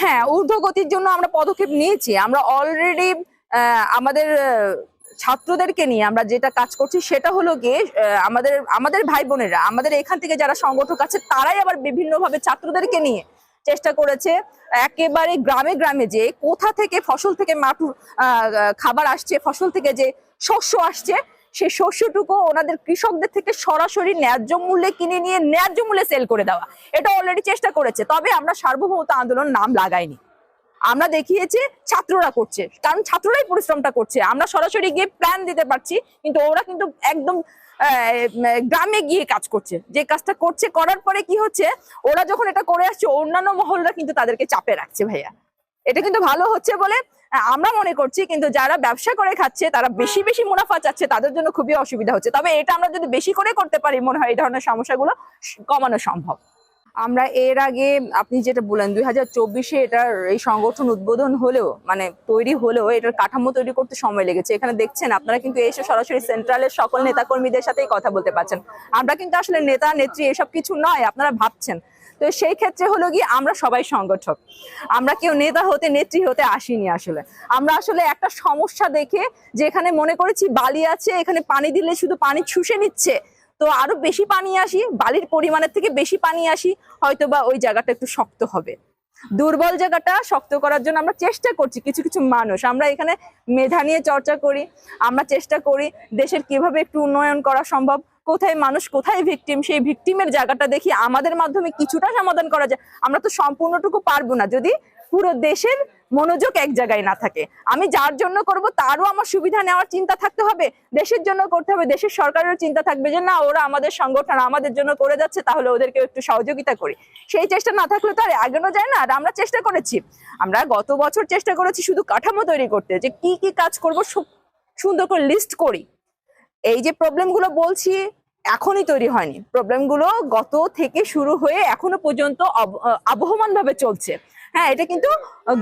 হ্যাঁ ঊর্ধ্বগতির জন্য আমরা পদক্ষেপ নিয়েছি। আমরা অলরেডি আমাদের ছাত্রদেরকে নিয়ে আমরা যেটা কাজ করছি সেটা হলো গিয়ে আমাদের আমাদের ভাই বোনেরা, আমাদের এখান থেকে যারা সংগঠক আছে, তারাই আবার বিভিন্নভাবে ছাত্রদেরকে নিয়ে চেষ্টা করেছে। একেবারে গ্রামে গ্রামে যে কোথা থেকে ফসল থেকে মাটু খাবার আসছে, ফসল থেকে যে শস্য আসছে সেই শস্যটুকু ওনাদের কৃষকদের থেকে সরাসরি ন্যায্য মূল্যে কিনে নিয়ে ন্যায্য মূল্যে সেল করে দেওয়া। এটা অলরেডি চেষ্টা করেছে, তবে আমরা সার্বভৌমত্ব আন্দোলন নাম লাগাইনি। আমরা দেখিয়েছি ছাত্ররা করছে, কারণ ছাত্ররাই পরিশ্রমটা করছে। আমরা সরাসরি গিয়ে প্ল্যান দিতে পারছি, কিন্তু ওরা কিন্তু একদম গ্রামে গিয়ে কাজ করছে। যে কাজটা করছে, করার পরে কি হচ্ছে, ওরা যখন এটা করে আসছে, অন্যান্য মহলরা কিন্তু তাদেরকে চাপে রাখছে ভাইয়া। এটা কিন্তু ভালো হচ্ছে বলে আমরা মনে করছি কিন্তু যারা ব্যবসা করে খাচ্ছে তারা বেশি বেশি মুনাফা চাচ্ছে তাদের জন্য খুবই অসুবিধা হচ্ছে। তবে এটা আমরা যদি বেশি করে করতে পারি মনে হয় এই ধরনের সমস্যাগুলো কমানো সম্ভব। আমরা এর আগে আপনি যেটা বলেন দুই হাজার চব্বিশে এটার এই সংগঠন উদ্বোধন হলেও মানে তৈরি হলেও এটার কাঠামো তৈরি করতে সময় লেগেছে। এখানে দেখছেন আপনারা কিন্তু এসে সরাসরি সেন্ট্রালের সকল নেতাকর্মীদের সাথেই কথা বলতে পারছেন। আমরা কিন্তু আসলে নেতা নেত্রী এসব কিছু নয় আপনারা ভাবছেন। তো সেই ক্ষেত্রে হলো গিয়ে আমরা সবাই সংগঠক। আমরা কেউ নেতা হতে, নেত্রী হতে আসিনি আসলে। আমরা আসলে একটা সমস্যা দেখে যেখানে মনে করেছি বালি আছে, এখানে পানি দিলে শুধু পানি শুষে নিচ্ছে, তো আরও বেশি পানি আসি, বালির পরিমাণের থেকে বেশি পানি আসি হয়তো বা ওই জায়গাটা একটু শক্ত হবে। দুর্বল জায়গাটা শক্ত করার জন্য আমরা চেষ্টা করছি, কিছু কিছু মানুষ। আমরা এখানে মেধা নিয়ে চর্চা করি, আমরা চেষ্টা করি দেশের কীভাবে একটু উন্নয়ন করা সম্ভব। কোথায় মানুষ কোথায় ভিকটিম সেই ভিকটিমের জায়গাটা দেখি আমাদের মাধ্যমে কিছুটা সমাধান করা যায়। আমরা তো সম্পূর্ণটুকু পারব না যদি পুরো দেশের মনোযোগ এক জায়গায় না থাকে। আমি যার জন্য করব তারও আমার সুবিধা নেওয়ার চিন্তা থাকতে হবে, দেশের জন্য করতে হবে, দেশের সরকারেরও চিন্তা থাকবে যে না, ওরা আমাদের সংগঠন আমাদের জন্য করে যাচ্ছে, তাহলে ওদেরকে একটু সহযোগিতা করি। সেই চেষ্টা না থাকলে তো আর এগোনো যায় না, আর আমরা চেষ্টা করেছি। আমরা গত বছর চেষ্টা করেছি শুধু কাঠামো তৈরি করতে, যে কি কি কাজ করব সুন্দর করে লিস্ট করি। এই যে প্রবলেমগুলো বলছি এখনই তৈরি হয়নি। প্রবলেমগুলো গত থেকে শুরু হয়ে এখনও পর্যন্ত আবহমান ভাবে চলছে। হ্যাঁ এটা কিন্তু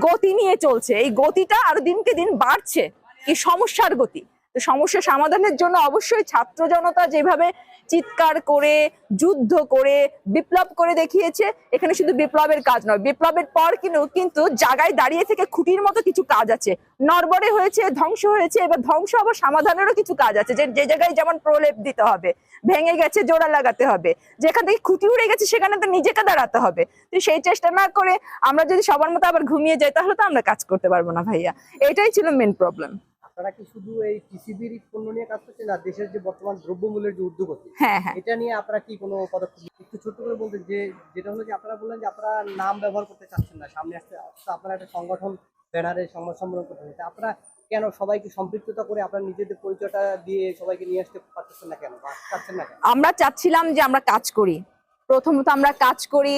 গতি নিয়ে চলছে। এই গতিটা আরও দিনকে দিন বাড়ছে। এই সমস্যার গতি? সমস্যা সমাধানের জন্য অবশ্যই ছাত্র জনতা যেভাবে চিৎকার করে, যুদ্ধ করে, বিপ্লব করে দেখিয়েছে। এখানে শুধু বিপ্লবের কাজ নয়, বিপ্লবের পর কিন্তু কিন্তু জায়গায় দাঁড়িয়ে থেকে খুঁটির মতো কিছু কাজ আছে। নরবরে হয়েছে, ধ্বংস হয়েছে, এবার ধ্বংস আবার সমাধানেরও কিছু কাজ আছে। যে যে জায়গায় যেমন প্রলেপ দিতে হবে, ভেঙে গেছে, জোড়া লাগাতে হবে, যেখান থেকে খুঁটি উড়ে গেছে, সেখানে তো নিজেকে দাঁড়াতে হবে। তো সেই চেষ্টা না করে আমরা যদি সবার মতো আবার ঘুমিয়ে যাই, তাহলে তো আমরা কাজ করতে পারব না ভাইয়া। এটাই ছিল মেন প্রবলেম আপনারা কি শুধু এই টিসিবির পণ্য নিয়ে কাজ করছেন না দেশের যে বর্তমান দ্রব্যমূল্যের যে ঊর্ধ্বগতি হ্যাঁ হ্যাঁ। এটা নিয়ে আপনারা কি কোনো পদক্ষেপ একটু ছোট্ট করে বলতে যে যেটা হলো যে আপনারা বললেন যে আপনারা নাম ব্যবহার করতে চাচ্ছেন না সামনে আসতে আপনারা একটা সংগঠন ব্যানারে সংবাদ সম্মেলন করতে হচ্ছে আপনারা কেন সবাইকে সম্পৃক্ততা করে আপনার নিজেদের পরিচয়টা দিয়ে সবাইকে নিয়ে আসতে পারতেছেন না কেন চাচ্ছেন না কেন? আমরা চাচ্ছিলাম যে আমরা কাজ করি। প্রথমত আমরা কাজ করি